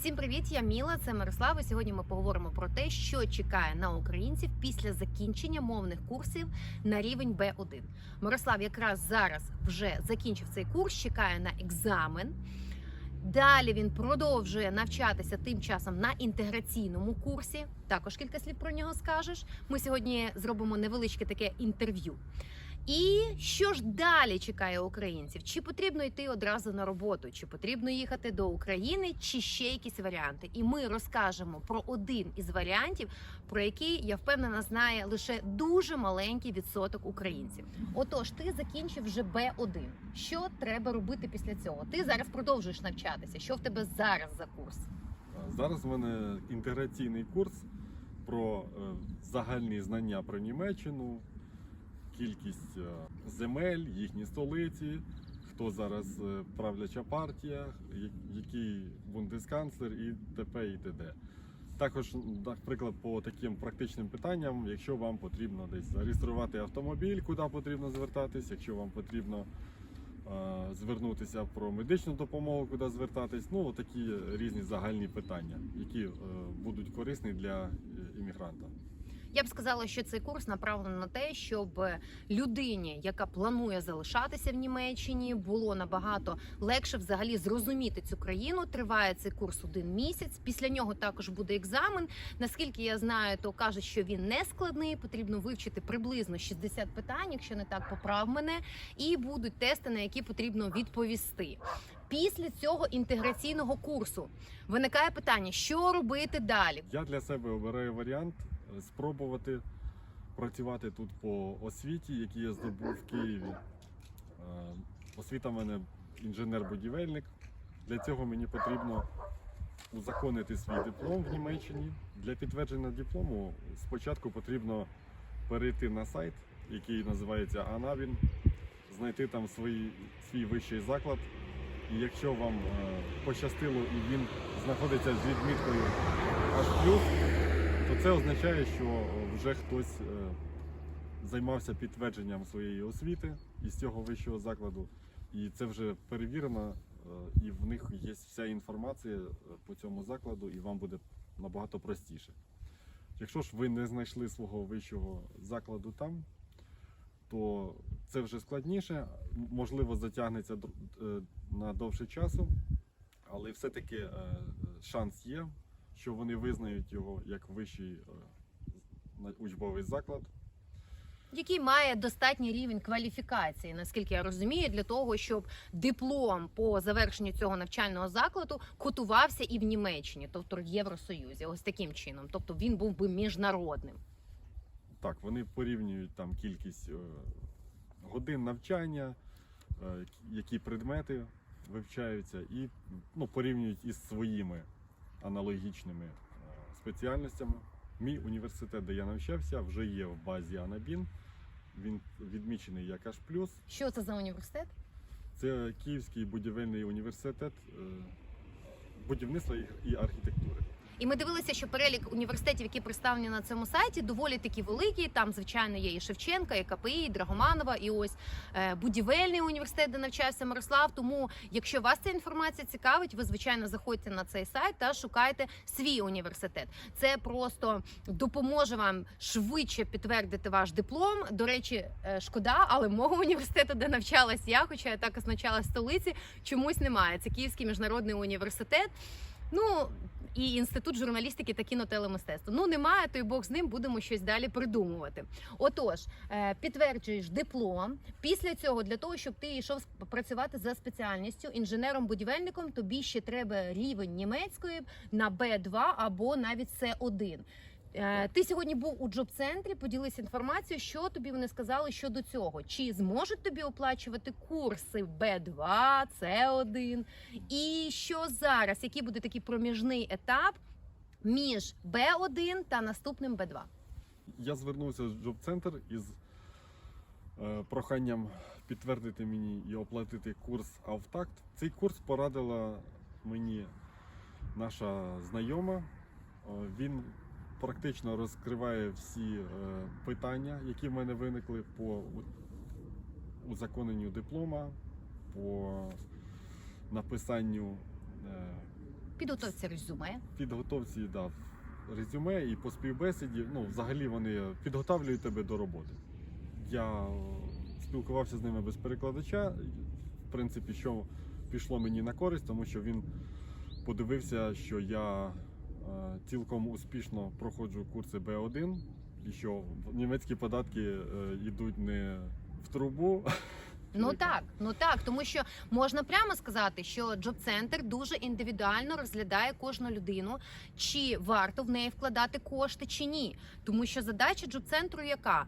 Всім привіт! Я Міла, це Мирослава. Сьогодні ми поговоримо про те, що чекає на українців після закінчення мовних курсів на рівень Б1. Мирослав якраз зараз вже закінчив цей курс, чекає на екзамен. Далі він продовжує навчатися тим часом на інтеграційному курсі. Також кілька слів про нього скажеш. Ми сьогодні зробимо невеличке таке інтерв'ю. І що ж далі чекає українців? Чи потрібно йти одразу на роботу, чи потрібно їхати до України, чи ще якісь варіанти? І ми розкажемо про один із варіантів, про який я впевнена знає лише дуже маленький відсоток українців. Отож, ти закінчив вже Б1. Що треба робити після цього? Ти зараз продовжуєш навчатися. Що в тебе зараз за курс? Зараз в мене інтеграційний курс про е, загальні знання про Німеччину, кількість е, земель, їхні столиці, хто зараз е, правляча партія, який бундесканцлер і т.п. і т.д. Також, наприклад, по таким практичним питанням, якщо вам потрібно десь зареєструвати автомобіль, куди потрібно звертатись, якщо вам потрібно е, звернутися про медичну допомогу, куди звертатись. Ну, такі різні загальні питання, які е, будуть корисні для е, іммігранта. Я б сказала, що цей курс направлений на те, щоб людині, яка планує залишатися в Німеччині, було набагато легше взагалі зрозуміти цю країну. Триває цей курс один місяць. Після нього також буде екзамен. Наскільки я знаю, то кажуть, що він не складний. Потрібно вивчити приблизно 60 питань, якщо не так, поправ мене, і будуть тести, на які потрібно відповісти. Після цього інтеграційного курсу виникає питання, що робити далі. Я для себе обираю варіант спробувати працювати тут по освіті, який я здобув в Києві. Е, Освіта в мене інженер-будівельник. Для цього мені потрібно узаконити свій диплом в Німеччині. Для підтвердження диплому спочатку потрібно перейти на сайт, який називається Анабін, знайти там свій, свій вищий заклад. І якщо вам е, пощастило і він знаходиться з відміткою H+, це означає, що вже хтось е, займався підтвердженням своєї освіти із цього вищого закладу. І це вже перевірено, е, і в них є вся інформація е, по цьому закладу, і вам буде набагато простіше. Якщо ж ви не знайшли свого вищого закладу там, то це вже складніше, можливо, затягнеться е, на довше часу, але все-таки е, шанс є, що вони визнають його як вищий е, учбовий заклад. який має достатній рівень кваліфікації, наскільки я розумію, для того, щоб диплом по завершенню цього навчального закладу котувався і в Німеччині, тобто в Євросоюзі, ось таким чином. Тобто він був би міжнародним. Так, вони порівнюють там кількість е, годин навчання, е, які предмети вивчаються, і ну, порівнюють із своїми аналогічними е, спеціальностями. Мій університет, де я навчався, вже є в базі Анабін. Він відмічений як H+. Що це за університет? Це Київський будівельний університет е, будівництва і- і архітектури. І ми дивилися, що перелік університетів, які представлені на цьому сайті, доволі таки великий. Там, звичайно, є і Шевченка, і КПІ, і Драгоманова, і ось е, будівельний університет, де навчався Мирослав. Тому, якщо вас ця інформація цікавить, ви звичайно заходьте на цей сайт та шукайте свій університет. Це просто допоможе вам швидше підтвердити ваш диплом. До речі, е, шкода, але мого університету, де навчалась я, хоча я також навчалась в столиці, чомусь немає. Це Київський міжнародний університет. Ну і інститут журналістики та кінотелемистецтва. Ну немає, то й Бог з ним будемо щось далі придумувати. Отож, е, підтверджуєш диплом. Після цього, для того, щоб ти йшов працювати за спеціальністю інженером-будівельником, тобі ще треба рівень німецької на Б2 або навіть С1. Е, Ти сьогодні був у джоб-центрі, поділися інформацією, що тобі вони сказали щодо цього. Чи зможуть тобі оплачувати курси Б2, С1? І що зараз? Який буде такий проміжний етап між Б1 та наступним Б2? Я звернувся в джоб-центр із е, проханням підтвердити мені і оплатити курс Автакт. Цей курс порадила мені наша знайома. Е, Він практично розкриває всі е, питання, які в мене виникли по узаконенню диплома, по написанню е, підготовці резюме. підготовці да, резюме і по співбесіді, ну, взагалі вони підготовлюють тебе до роботи. Я спілкувався з ними без перекладача. В принципі, що пішло мені на користь, тому що він подивився, що я цілком успішно проходжу курси B1, і що німецькі податки е, йдуть не в трубу. Ну так, ну так, тому що можна прямо сказати, що Джоб Центр дуже індивідуально розглядає кожну людину, чи варто в неї вкладати кошти, чи ні. Тому що задача Джоб Центру яка?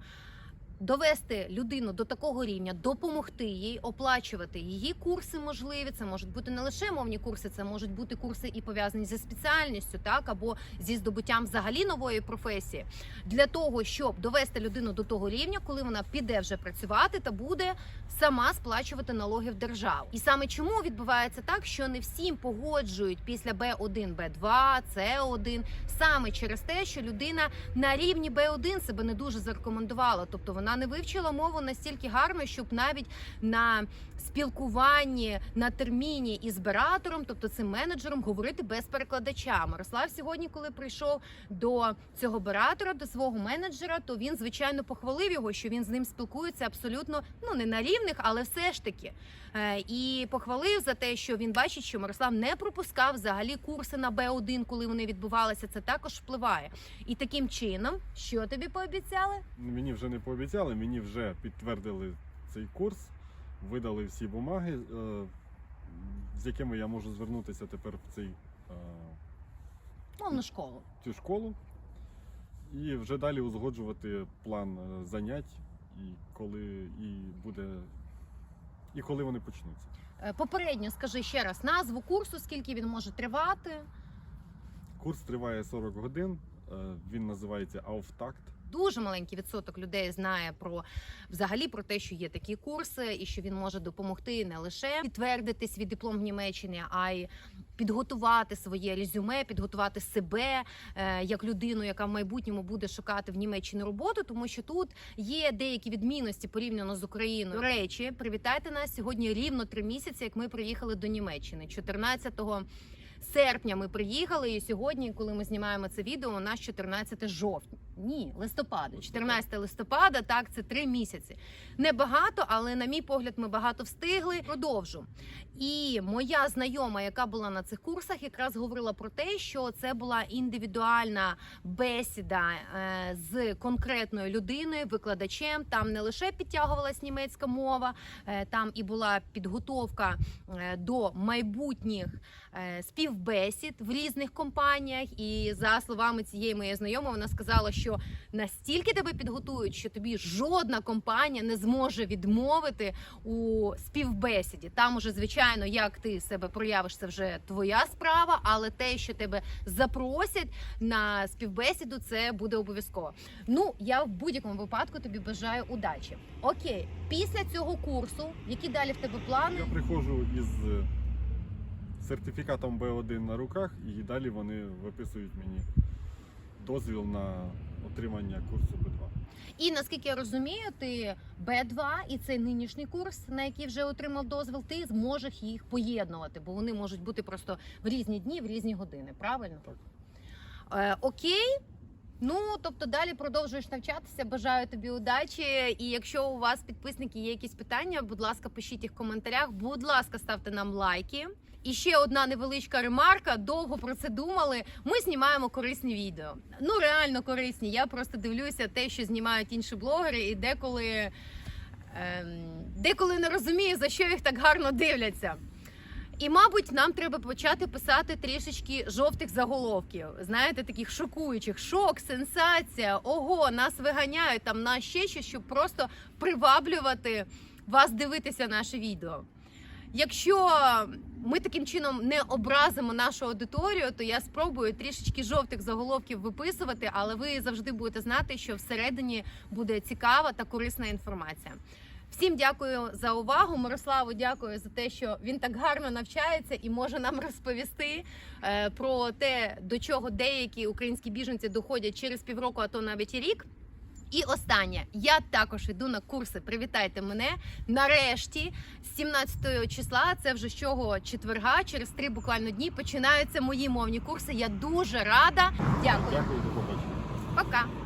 Довести людину до такого рівня, допомогти їй оплачувати її курси можливі. Це можуть бути не лише мовні курси, це можуть бути курси і пов'язані зі спеціальністю, так або зі здобуттям взагалі нової професії, для того, щоб довести людину до того рівня, коли вона піде вже працювати та буде сама сплачувати налоги в державу. І саме чому відбувається так, що не всім погоджують після Б1, Б2, С1, саме через те, що людина на рівні Б1 себе не дуже зарекомендувала, тобто вона не вивчила мову настільки гарно, щоб навіть на спілкуванні на терміні із збиратором, тобто цим менеджером, говорити без перекладача. Мирослав сьогодні, коли прийшов до цього бератора, до свого менеджера, то він звичайно похвалив його, що він з ним спілкується абсолютно ну не на рівних, але все ж таки. Е, І похвалив за те, що він бачить, що Мирослав не пропускав взагалі курси на Б1, коли вони відбувалися. Це також впливає. І таким чином, що тобі пообіцяли? Мені вже не пообіцяли, мені вже підтвердили цей курс, видали всі бумаги, е, з якими я можу звернутися тепер в цей, е, Мовну школу. цю школу. І вже далі узгоджувати план е, занять і коли і буде. І коли вони почнуться. Е, Попередньо скажи ще раз назву курсу, скільки він може тривати. Курс триває 40 годин. е, Він називається Auftakt. Дуже маленький відсоток людей знає про взагалі про те, що є такі курси, і що він може допомогти не лише підтвердити свій диплом в Німеччині, а й підготувати своє резюме, підготувати себе е, як людину, яка в майбутньому буде шукати в Німеччині роботу, тому що тут є деякі відмінності порівняно з Україною. До речі, привітайте нас сьогодні рівно три місяці, як ми приїхали до Німеччини 14 серпня ми приїхали, і сьогодні, коли ми знімаємо це відео, у нас 14 жовтня. Ні, листопада, 14 листопада. Так, це три місяці. Небагато, але на мій погляд, ми багато встигли. Продовжу. І моя знайома, яка була на цих курсах, якраз говорила про те, що це була індивідуальна бесіда е, з конкретною людиною, викладачем. Там не лише підтягувалась німецька мова, е, там і була підготовка е, до майбутніх співбесід в різних компаніях. І за словами цієї моєї знайомої, вона сказала, що настільки тебе підготують, що тобі жодна компанія не зможе відмовити у співбесіді. Там уже звичайно, як ти себе проявиш, це вже твоя справа, але те, що тебе запросять на співбесіду, це буде обов'язково. Ну я в будь-якому випадку тобі бажаю удачі. Окей, після цього курсу, які далі в тебе плани? Я приходжу із е, сертифікатом B1 на руках, і далі вони виписують мені дозвіл на отримання курсу Б2. І наскільки я розумію, ти Б2 і цей нинішній курс, на який вже отримав дозвіл, ти зможеш їх поєднувати, бо вони можуть бути просто в різні дні, в різні години. Правильно? Так. Е, окей. Ну, тобто далі продовжуєш навчатися. Бажаю тобі удачі. І якщо у вас підписники є якісь питання, будь ласка, пишіть їх в коментарях. Будь ласка, ставте нам лайки. І ще одна невеличка ремарка. Довго про це думали. Ми знімаємо корисні відео. Ну реально корисні. Я просто дивлюся те, що знімають інші блогери, і деколи, ем, деколи не розумію, за що їх так гарно дивляться. І, мабуть, нам треба почати писати трішечки жовтих заголовків. Знаєте, таких шокуючих. Шок, сенсація, ого, нас виганяють там на ще щось, щоб просто приваблювати вас дивитися наше відео. Якщо ми таким чином не образимо нашу аудиторію, то я спробую трішечки жовтих заголовків виписувати, але ви завжди будете знати, що всередині буде цікава та корисна інформація. Всім дякую за увагу. Мирославу дякую за те, що він так гарно навчається і може нам розповісти е, про те, до чого деякі українські біженці доходять через півроку, а то навіть і рік. І останнє, я також йду на курси. Привітайте мене. Нарешті, з 17 числа, це вже щого четверга, через три буквально дні починаються мої мовні курси. Я дуже рада. Дякую. Дякую, до побачення. Пока.